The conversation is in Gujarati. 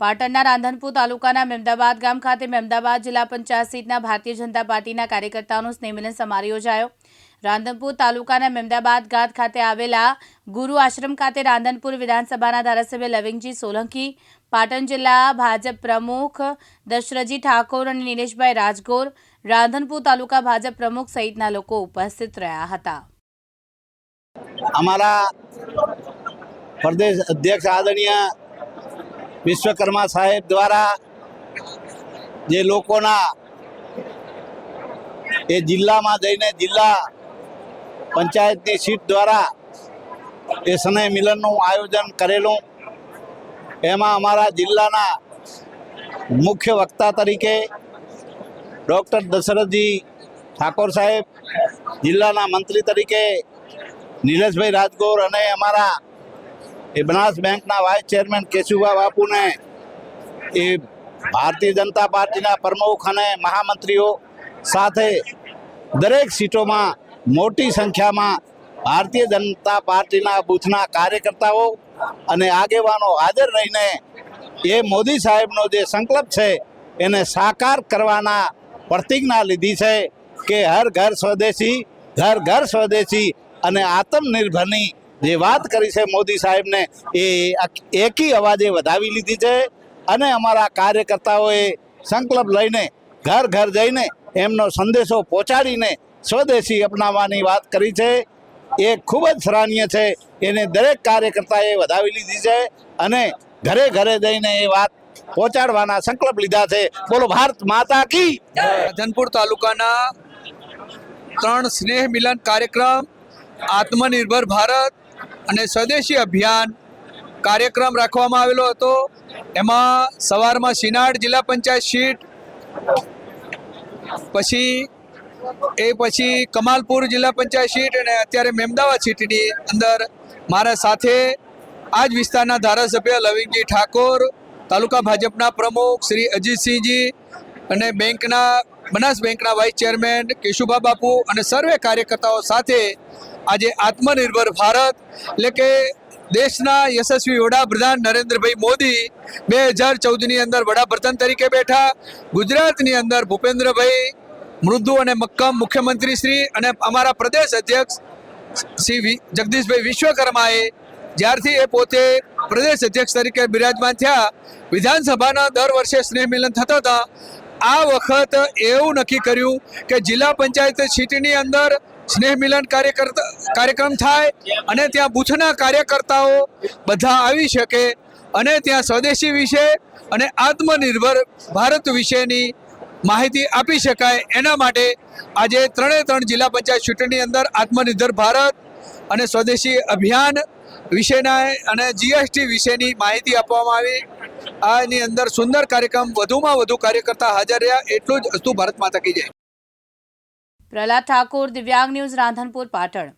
પાટણના રાંધનપુર તાલુકાના મહેમદાબાદ ગામ ખાતે મહેમદાબાદ જિલ્લા પંચાયત સીટના ભારતીય જનતા પાર્ટીના કાર્યકર્તાઓનો સ્નેહમિલન સમારોહ યોજાયો. રાંધનપુર તાલુકાના મહેમદાબાદ ઘાટ ખાતે આવેલા ગુરુ આશ્રમ ખાતે રાંધનપુર વિધાનસભાના ધારાસભ્ય લવિંગજી સોલંકી, પાટણ જિલ્લા ભાજપ પ્રમુખ દશરથજી ઠાકોર અને નિલેશભાઈ રાજગોર, રાંધનપુર તાલુકા ભાજપ પ્રમુખ સહિતના લોકો ઉપસ્થિત રહ્યા હતા. અમારા પ્રદેશ અધ્યક્ષ આદરણીય વિશ્વકર્મા સાહેબ દ્વારા જે લોકોના એ જિલ્લામાં જઈને જિલ્લા પંચાયતની સીટ દ્વારા એ સ્નેહ મિલનનું આયોજન કરેલું. એમાં અમારા જિલ્લાના મુખ્ય વક્તા તરીકે ડૉક્ટર દશરથજી ઠાકોર સાહેબ, જિલ્લાના મંત્રી તરીકે નિલેશભાઈ રાજગોર અને અમારા એ બનાસ બેંકના વાઇસ ચેરમેન કેશુભા બાપુને એ ભારતીય જનતા પાર્ટીના પ્રમુખ અને મહામંત્રીઓ સાથે દરેક સીટોમાં મોટી સંખ્યામાં ભારતીય જનતા પાર્ટીના બૂથના કાર્યકર્તાઓ અને આગેવાનો હાજર રહીને એ મોદી સાહેબનો જે સંકલ્પ છે, એને સાકાર કરવાના પ્રતિજ્ઞા લીધી છે કે હર ઘર સ્વદેશી, ઘર ઘર સ્વદેશી અને આત્મનિર્ભરની જે વાત કરી છે મોદી સાહેબને, એ એકી અવાજે વધાવી લીધી છે અને અમારા કાર્યકર્તાઓએ સંકલ્પ લઈને ઘર ઘર જઈને એમનો સંદેશો પહોંચાડીને સ્વદેશી અપનાવવાની વાત કરી છે. એ ખૂબ જ સરાહનીય છે. એને દરેક કાર્યકર્તાએ વધાવી લીધી છે અને ઘરે ઘરે જઈને એ વાત પહોંચાડવાના સંકલ્પ લીધા છે. બોલો, ભારત માતા કી રાધનપુર તાલુકાના ત્રણ સ્નેહ મિલન કાર્યક્રમ, આત્મનિર્ભર ભારત અને સ્વદેશી અભિયાન કાર્યક્રમ રાખવામાં આવેલો હતો. એમાં સવારમાં સિનાડ જિલ્લા પંચાયત સીટ, પછી એ પછી કમાલપુર જિલ્લા પંચાયત સીટ અને અત્યારે મેમદાવાદ સીટની અંદર મારા સાથે આ જ વિસ્તારના ધારાસભ્ય લવિંગજી ઠાકોર, તાલુકા ભાજપના પ્રમુખ શ્રી અજીતસિંહજી અને બેંકના, બનાસ બેંકના વાઇસ ચેરમેન કેશુભા બાપુ અને સર્વે કાર્યકર્તાઓ સાથે આજે આત્મનિર્ભર ભારત, એટલે કે દેશના યશસ્વી વડાપ્રધાન નરેન્દ્રભાઈ મોદી બે હજાર ચૌદની અંદર વડાપ્રધાન તરીકે બેઠા, ગુજરાતની અંદર ભૂપેન્દ્રભાઈ મૃદુ અને મક્કમ મુખ્યમંત્રી શ્રી અને અમારા પ્રદેશ અધ્યક્ષ શ્રી જગદીશભાઈ વિશ્વકર્માએ જ્યારથી એ પોતે પ્રદેશ અધ્યક્ષ તરીકે બિરાજમાન થયા, વિધાનસભાના દર વર્ષે સ્નેહ મિલન થતા હતા. આ વખત એવું નક્કી કર્યું કે જિલ્લા પંચાયત સીટની અંદર સ્નેહ મિલન કાર્યકર્તા કાર્યક્રમ થાય અને ત્યાં બુથના કાર્યકર્તાઓ બધા આવી શકે અને ત્યાં સ્વદેશી વિશે અને આત્મનિર્ભર ભારત વિશેની માહિતી આપી શકાય. એના માટે આજે ત્રણે ત્રણ જિલ્લા પંચાયત ચૂંટણી અંદર આત્મનિર્ભર ભારત અને સ્વદેશી અભિયાન વિશેના અને જીએસટી વિશેની માહિતી આપવામાં આવી. આની અંદર સુંદર કાર્યક્રમ વધુમાં વધુ કાર્યકર્તા હાજર રહ્યા. એટલું જ અસ્તુ ભારત માતા કી જય. પ્રહલાદ ઠાકોર દિવ્યાંગ ન્યૂઝ રાંધનપુર પાટણ.